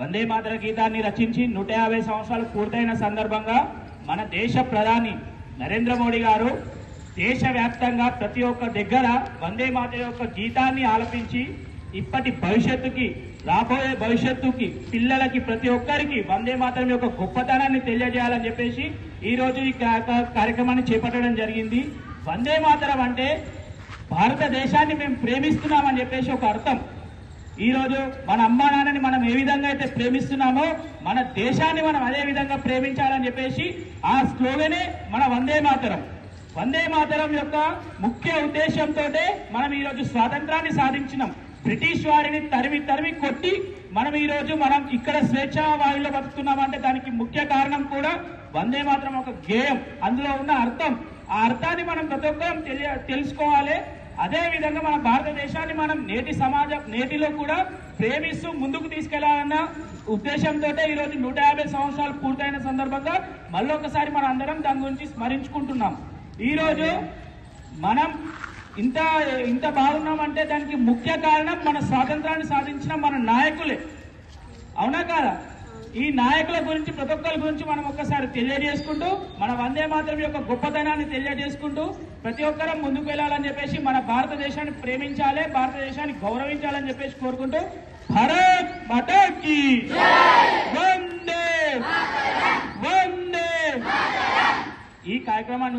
వందే మాతర గీతాన్ని రచించి నూట యాభై సంవత్సరాలు పూర్తయిన సందర్భంగా మన దేశ ప్రధాని నరేంద్ర మోడీ గారు దేశవ్యాప్తంగా ప్రతి ఒక్క దగ్గర వందే మాత యొక్క గీతాన్ని ఆలపించి ఇప్పటి భవిష్యత్తుకి రాబోయే భవిష్యత్తుకి పిల్లలకి ప్రతి ఒక్కరికి వందే మాతరం యొక్క గొప్పతనాన్ని తెలియజేయాలని చెప్పేసి ఈ రోజు ఈ కార్యక్రమాన్ని చేపట్టడం జరిగింది. వందే మాతరం అంటే భారతదేశాన్ని మేము ప్రేమిస్తున్నామని చెప్పేసి ఒక అర్థం. ఈరోజు మన అమ్మా నాన్నని మనం ఏ విధంగా అయితే ప్రేమిస్తున్నామో మన దేశాన్ని మనం అదే విధంగా ప్రేమించాలని చెప్పేసి ఆ స్లోగనే మన వందే మాతరం. వందే మాతరం యొక్క ముఖ్య ఉద్దేశంతో మనం ఈరోజు స్వాతంత్రాన్ని సాధించినాం. బ్రిటిష్ వారిని తరిమి తరిమి కొట్టి మనం ఈరోజు మనం ఇక్కడ స్వేచ్ఛా వాయువులో బతుకుతున్నామంటే దానికి ముఖ్య కారణం కూడా వందే మాత్రం ఒక గేయం. అందులో ఉన్న అర్థం. ఆ అర్థాన్ని మనం ప్రతి ఒక్కరం తెలియ తెలుసుకోవాలి. అదే విధంగా మన భారతదేశాన్ని మనం నేటి సమాజం నేటిలో కూడా ప్రేమిస్తూ ముందుకు తీసుకెళ్ళాలన్న ఉద్దేశంతో ఈ రోజు నూట యాభై సంవత్సరాలు పూర్తయిన సందర్భంగా మళ్ళొకసారి మన అందరం దాని గురించి స్మరించుకుంటున్నాం. ఈ రోజు మనం ఇంత ఇంత బాగున్నామంటే దానికి ముఖ్య కారణం మన స్వాతంత్రాన్ని సాధించిన మన నాయకులే. అవునా కాదా? ఈ నాయకుల గురించి ప్రతి ఒక్కరి గురించి మనం ఒక్కసారి తెలియజేసుకుంటూ మన వందే మాత్రం యొక్క గొప్పతనాన్ని తెలియజేసుకుంటూ ప్రతి ఒక్కరం ముందుకు వెళ్ళాలని చెప్పేసి మన భారతదేశాన్ని ప్రేమించాలి భారతదేశాన్ని గౌరవించాలని చెప్పేసి కోరుకుంటూ భారత్ మాతాకి వందే! వందే! ఈ కార్యక్రమాన్ని